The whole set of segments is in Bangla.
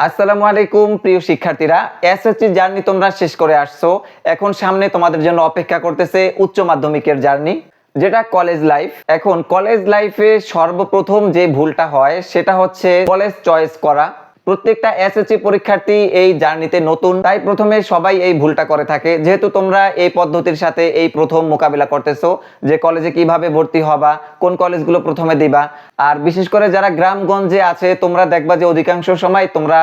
আসসালামু আলাইকুম, প্রিয় শিক্ষার্থীরা। এসএসসি জার্নি তোমরা শেষ করে আসছো। এখন সামনে তোমাদের জন্য অপেক্ষা করতেছে উচ্চ মাধ্যমিকের জার্নি, যেটা কলেজ লাইফ এখন কলেজ লাইফে সর্বপ্রথম যে ভুলটা হয়, সেটা হচ্ছে কলেজ চয়েস করা। প্রত্যেকটা এসএসসি পরীক্ষার্থী এই জার্নিতে নতুন। তাই প্রথমে সবাই এই ভুলটা করে থাকে। যেহেতু তোমরা এই পদ্ধতির সাথে এই প্রথম মোকাবিলা করতেছো, যে কলেজে কীভাবে ভর্তি হবা, কোন কলেজগুলো প্রথমে দিবা, আর বিশেষ করে যারা গ্রামগঞ্জে আছে, তোমরা দেখবা যে অধিকাংশ সময় তোমরা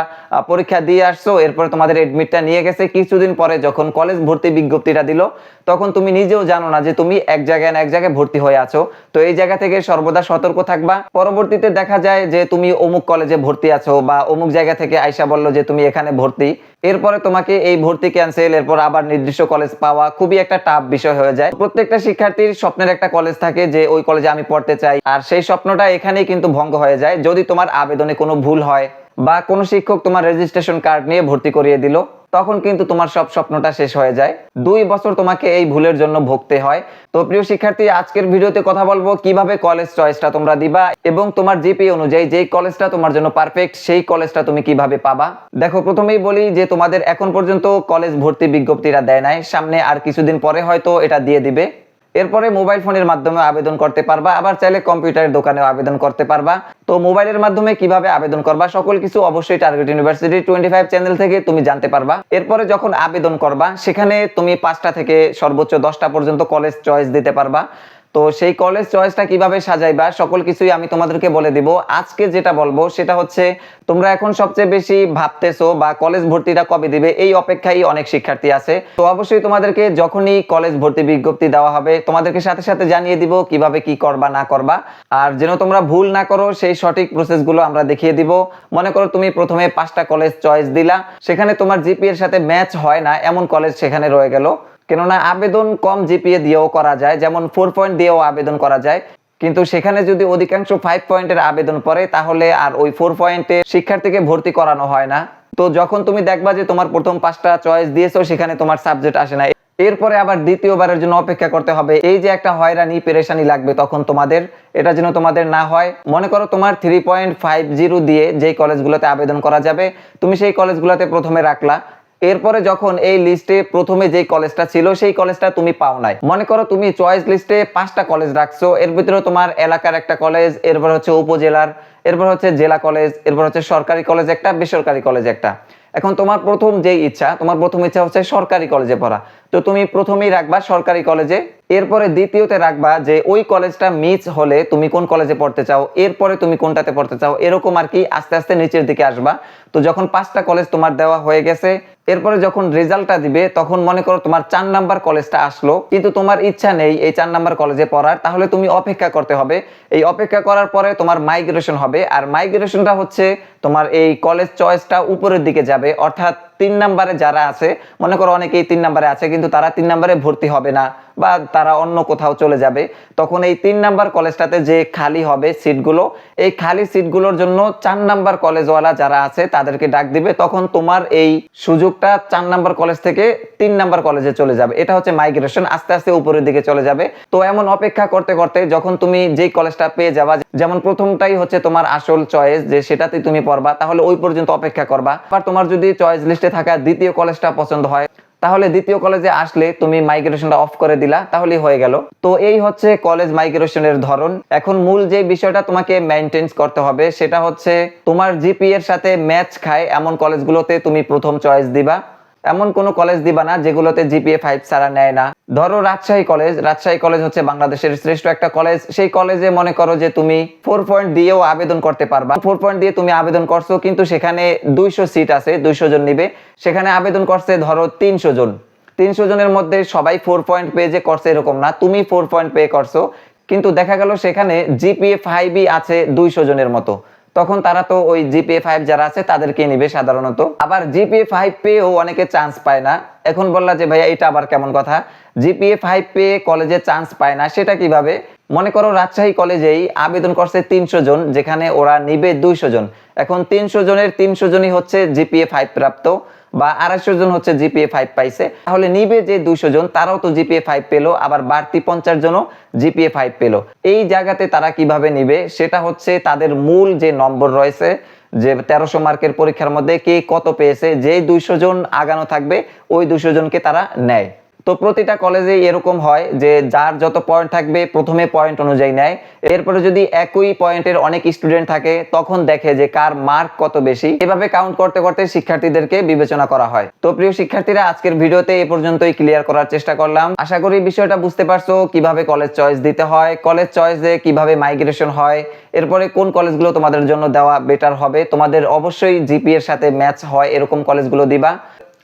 পরীক্ষা দিয়ে আসছো, এরপরে তোমাদের এডমিটটা নিয়ে গেছে। কিছুদিন পরে যখন কলেজ ভর্তি বিজ্ঞপ্তিটা দিল, তখন তুমি নিজেও জানো না যে তুমি এক জায়গায় না এক জায়গায় ভর্তি হয়ে আছো। তো এই জায়গা থেকে সর্বদা সতর্ক থাকবা। পরবর্তীতে দেখা যায় যে তুমি অমুক কলেজে ভর্তি আছো বা অমুক জায়গা থেকে আয়সা বলল যে তুমি এখানে ভর্তি। এরপরে তোমাকে এই ভর্তি ক্যান্সেল এরপর আবার নির্দিষ্ট কলেজ পাওয়া খুবই একটা টাফ বিষয় হয়ে যায়। প্রত্যেকটা শিক্ষার্থীর স্বপ্নের একটা কলেজ থাকে যে ওই কলেজে আমি পড়তে চাই। আর সেই স্বপ্নটা এখানেই কিন্তু ভঙ্গ হয়ে যায়। যদি তোমার আবেদনে কোনো ভুল হয় বা কোনো শিক্ষক তোমার রেজিস্ট্রেশন কার্ড নিয়ে ভর্তি করিয়ে দিল তখন কিন্তু তোমার সব স্বপ্নটা শেষ হয়ে যায়। দুই বছর তোমাকে এই ভুলের জন্য ভুগতে হয়। তো প্রিয় শিক্ষার্থী, আজকের ভিডিওতে কথা বলব কীভাবে কলেজ চয়েসটা তোমরা দিবা এবং তোমার জিপি অনুযায়ী যেই কলেজটা তোমার জন্য পারফেক্ট সেই কলেজটা তুমি কীভাবে পাবা। দেখো, প্রথমেই বলি যে তোমাদের এখন পর্যন্ত কলেজ ভর্তি বিজ্ঞপ্তিটা দেয় নাই। সামনে আর কিছুদিন পরে হয়তো এটা দিয়ে দিবে। এরপরে মোবাইল ফোনের মাধ্যমে আবেদন করতে পারবা, আবার চাইলে কম্পিউটারের দোকানেও আবেদন করতে পারবা। তো মোবাইলের মাধ্যমে কীভাবে আবেদন করবা? সকল কিছু অবশ্যই target university twenty five channel থেকে তুমি জানতে পারবা। এরপরে যখন আবেদন করবা, সেখানে তুমি পাঁচটা থেকে সর্বোচ্চ দশটা পর্যন্ত কলেজ চয়েস দিতে পারবা। তো সেই কলেজ চয়েসটা কীভাবে সাজাইবা? সকল কিছুই আমি তোমাদেরকে বলে দিব। আজকে যেটা বলব, সেটা হচ্ছে তোমরা এখন সবচেয়ে বেশি ভাবতেছো বা কলেজ ভর্তিটা কবে দিবে, এই অপেক্ষায় অনেক শিক্ষার্থী আছে। তো অবশ্যই তোমাদেরকে যখনই কলেজ ভর্তি বিজ্ঞপ্তি দেওয়া হবে, তোমাদেরকে সাথে সাথে জানিয়ে দিব কীভাবে কি করবা, না করবা। আর যেন তোমরা ভুল না করো, সেই সঠিক প্রসেসগুলো আমরা দেখিয়ে দিব। মনে করো তুমি প্রথমে পাঁচটা কলেজ চয়েস দিলা, সেখানে তোমার জিপি এর সাথে ম্যাচ হয় না, এমন কলেজ সেখানে রয়ে গেল। কেননা আবেদন কম জিপিএ দিয়েও করা যায়, যেমন ফোর পয়েন্ট দিয়েও আবেদন করা যায়। কিন্তু সেখানে যদি অধিকাংশ ফাইভ পয়েন্টের আবেদন পড়ে, তাহলে আর ওই ফোর পয়েন্টে শিক্ষার্থীকে ভর্তি করানো হয় না। তো যখন তুমি দেখবা যে তোমার প্রথম পাঁচটা চয়েস দিয়েছ, সেখানে তোমার সাবজেক্ট আসে না। এরপরে আবার দ্বিতীয়বারের জন্য অপেক্ষা করতে হবে। এই যে একটা হয়রানি, পেরেশানি লাগবে তখন তোমাদের, এটা যেন তোমাদের না হয়। মনে করো তোমার থ্রি পয়েন্ট ফাইভ জিরো দিয়ে যেই কলেজগুলোতে আবেদন করা যাবে, তুমি সেই কলেজগুলোতে প্রথমে রাখলা। এরপরে যখন এই লিস্টে প্রথমে যে কলেজটা ছিল, সেই কলেজটা তুমি পাও নাই। মনে করো তুমি চয়েস লিস্টে পাঁচটা কলেজ রাখছো, এর ভিতরে তোমার এলাকার একটা কলেজ এরপর হচ্ছে উপজেলার, এরপর হচ্ছে জেলা কলেজ এরপর হচ্ছে সরকারি কলেজ একটা, বেসরকারি কলেজ একটা। এখন তোমার প্রথম যে ইচ্ছা, তোমার প্রথম ইচ্ছা হচ্ছে সরকারি কলেজে পড়া। তো তুমি প্রথমেই রাখবা সরকারি কলেজে, এরপরে দ্বিতীয়তে রাখবা যে ওই কলেজটা মিস হলে তুমি কোন কলেজে পড়তে চাও, এরপরে তুমি কোনটাতে পড়তে চাও, এরকম আর কি আস্তে আস্তে নিচের দিকে আসবা। তো যখন পাঁচটা কলেজ তোমার দেওয়া হয়ে গেছে, এরপরে যখন রেজাল্টটা দিবে, তখন মনে করো তোমার চার নাম্বার কলেজটা আসলো, কিন্তু তোমার ইচ্ছা নেই এই চার নাম্বার কলেজে পড়ার, তাহলে তুমি অপেক্ষা করতে হবে। এই অপেক্ষা করার পরে তোমার মাইগ্রেশন হবে, আর মাইগ্রেশনটা হচ্ছে তোমার এই কলেজ চয়েসটা উপরের দিকে যাবে, অর্থাৎ তিন নাম্বারে যারা আছে, মনে করো অনেকেই তিন নাম্বারে আছে, কিন্তু তারা তিন নাম্বারে ভর্তি হবে না। বা তারা অন্য কোথাও চলে যাবে, তখন এই তিন নাম্বার কলেজটাতে যে খালি হবে সিটগুলো, এই খালি সিটগুলোর জন্য চার নাম্বার কলেজওয়ালা যারা আছে তাদেরকে ডাক দিবে, তখন তোমার এই সুযোগটা চার নাম্বার কলেজ থেকে তিন নাম্বার কলেজে চলে যাবে। এটা হচ্ছে মাইগ্রেশন, আস্তে আস্তে উপরের দিকে চলে যাবে। তো এমন অপেক্ষা করতে করতে যখন তুমি যেই কলেজটা পেয়ে যাবা, যেমন প্রথমটাই হচ্ছে তোমার আসল চয়েস যে সেটাতে তুমি পড়বা, তাহলে ওই পর্যন্ত অপেক্ষা করবা। আবার তোমার যদি চয়েস লিস্টে থাকা দ্বিতীয় কলেজটা পছন্দ হয় তাহলে দ্বিতীয় কলেজে আসলে তুমি মাইগ্রেশনটা অফ করে দিলা, তাহলেই হয়ে গেল। তো এই হচ্ছে কলেজ মাইগ্রেশনের ধরন। এখন মূল যে বিষয়টা তোমাকে মেনটেন করতে হবে, সেটা হচ্ছে তোমার জিপি এর সাথে ম্যাচ খায় এমন কলেজগুলোতে তুমি প্রথম চয়েস দিবা। এমন কোনো কলেজ দিবা না যেগুলোতে জিপিএ ফাইভ ছাড়া নেয় না। ধরো রাজশাহী কলেজ রাজশাহী কলেজ হচ্ছে বাংলাদেশের শ্রেষ্ঠ একটা কলেজ সেই কলেজে মনে করো যে তুমি ফোর পয়েন্ট দিয়েও আবেদন করতে পারবা। ফোর পয়েন্ট দিয়ে তুমি আবেদন করছ, কিন্তু সেখানে দুইশো সিট আছে, দুইশো জন নিবে। সেখানে আবেদন করছে ধরো তিনশো জন। তিনশো জনের মধ্যে সবাই ফোর পয়েন্ট পেয়ে যে করছে এরকম না, তুমি ফোর পয়েন্ট পে করছ। কিন্তু দেখা গেল সেখানে জিপিএ ফাইভই আছে দুইশো জনের মতো। তখন তারা তো ওই জিপিএ ফাইভ যারা আছে তাদেরকে নিবে সাধারণত। আবার জিপিএ ফাইভ পেয়েও অনেকে চান্স পায় না। এখন বললা যে, ভাইয়া, এটা আবার কেমন কথা? জিপিএ ফাইভ পেয়ে কলেজে চান্স পায় না। সেটা কীভাবে? মনে করো রাজশাহী কলেজেই আবেদন করছে তিনশো জন, যেখানে ওরা নিবে দুইশো জন। এখন তিনশো জনের তিনশো জনই হচ্ছে জিপিএ ফাইভ প্রাপ্ত বা আড়াইশো জন হচ্ছে জিপিএ ফাইভ পাইছে। তাহলে নিবে যে দুইশো জন, তারাও তো জিপিএ ফাইভ পেল, আবার বাড়তি পঞ্চাশ জনও জিপিএ ফাইভ পেল। এই জায়গাতে তারা কীভাবে নিবে, সেটা হচ্ছে তাদের মূল যে নম্বর রয়েছে, যে তেরোশো মার্কের পরীক্ষার মধ্যে কে কত পেয়েছে, যে দুইশো জন আগানো থাকবে, ওই দুইশো জনকে তারা নেয়। তো প্রতিটা কলেজে এরকম হয় যে যার যত পয়েন্ট থাকবে প্রথমে পয়েন্ট অনুযায়ী নেয়। এরপরে যদি একই পয়েন্টের অনেক স্টুডেন্ট থাকে, তখন দেখে যে কার মার্ক কত বেশি। এভাবে কাউন্ট করতে করতে শিক্ষার্থীদেরকে বিবেচনা করা হয়। তো প্রিয় শিক্ষার্থীরা, আজকের ভিডিওতে এ পর্যন্তই ক্লিয়ার করার চেষ্টা করলাম। আশা করি বিষয়টা বুঝতে পারছ, কীভাবে কলেজ চয়েস দিতে হয় কলেজ চয়েসে কীভাবে মাইগ্রেশন হয়, এরপরে কোন কলেজগুলো তোমাদের জন্য দেওয়া বেটার হবে। তোমাদের অবশ্যই জিপি এর সাথে ম্যাচ হয়, এরকম কলেজগুলো দিবা।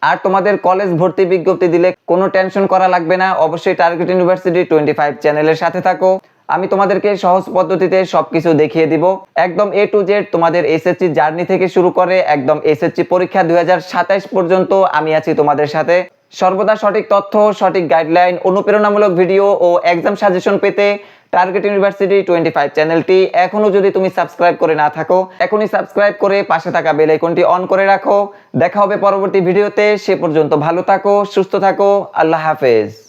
আর তোমাদের কলেজ ভর্তি বিজ্ঞপ্তি দিলে কোনো টেনশন করা লাগবে না। অবশ্যই টার্গেট ইউনিভার্সিটি টোয়েন্টি ফাইভ চ্যানেলের সাথে থাকো। আমি তোমাদেরকে সহজ পদ্ধতিতে সবকিছু দেখিয়ে দিব। একদম এ টু জেড তোমাদের এসএসসি জার্নি থেকে শুরু করে একদম এসএসসি পরীক্ষা দুই পর্যন্ত আমি আছি তোমাদের সাথে। সর্বদা সঠিক তথ্য, সঠিক গাইডলাইন অনুপ্রেরণামূলক ভিডিও ও এক্সাম সাজেশন পেতে টার্গেট ইউনিভার্সিটি টোয়েন্টি ফাইভ চ্যানেলটি এখনও যদি তুমি সাবস্ক্রাইব করে না থাকো, এখনই সাবস্ক্রাইব করে পাশে থাকা বেল আইকনটি অন করে রাখো। দেখা হবে পরবর্তী ভিডিওতে সে পর্যন্ত ভালো থাকো, সুস্থ থাকো। আল্লাহ হাফেজ।